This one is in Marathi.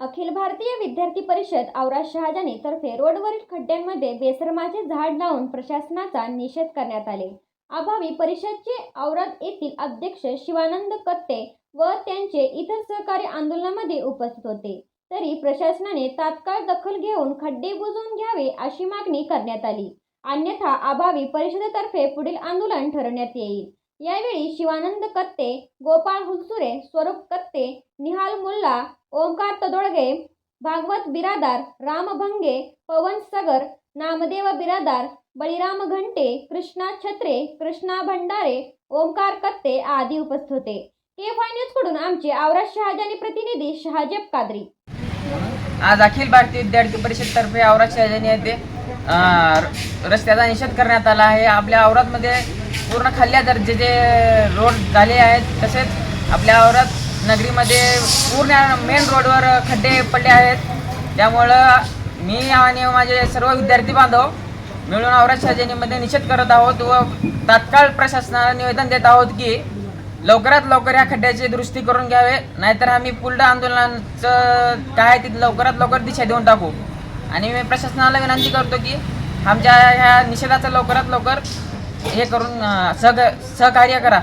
अखिल भारतीय विद्यार्थी परिषद औरा शहाजानी तर्फे रोडवरील खड्ड्यांमध्ये बेसरमाचे झाड लावून प्रशासनाचा निषेध करण्यात आले. अभावी परिषदचे औरात येथील अध्यक्ष शिवानंद कत्ते व त्यांचे इतर सहकारी आंदोलनामध्ये उपस्थित होते. तरी प्रशासनाने तात्काळ दखल घेऊन खड्डे बुजवून घ्यावे अशी मागणी करण्यात आली. अन्यथा अभावी परिषदेतर्फे पुढील आंदोलन ठरवण्यात येईल. यावेळी शिवानंद कत्ते गोपाळ हुलसुरे स्वरूप कत्ते निहाल मुल्ला ओंकार तदोळगे भागवत बिरादार रामभंगे पवन सगर नामदेव बिरादार बळीराम घंटे कृष्णा छत्रे कृष्णा भंडारे ओंकार कत्ते आदी उपस्थित होते. के फाय न्यूजकडून आमचे औराद शहाजानी प्रतिनिधी शहाजेब कादरी. आज अखिल भारतीय विद्यार्थी परिषद तर्फे औराद शहाजानी येथे रस्त्याचा निषेध करण्यात आला आहे. आपल्या औरादमध्ये पूर्ण खाल्ल्या दर्जेचे रोड झाले आहेत. तसेच आपल्या औराद नगरीमध्ये पूर्ण मेन रोडवर खड्डे पडले आहेत. त्यामुळं मी आणि माझे सर्व विद्यार्थी बांधव मिळून औरत शहाजानीमध्ये निषेध करत आहोत व तात्काळ प्रशासनाला निवेदन देत आहोत की लवकरात लवकर या खड्ड्याची दुरुस्ती करून घ्यावे नाहीतर आम्ही पुढलं आंदोलनाचं काय आहे ते लवकरात लवकर दिशा देऊन टाकू. आणि मी प्रशासनाला विनंती करतो की आमच्या ह्या निषेधाचं लवकरात लवकर हे करून सह सहकार्य करा.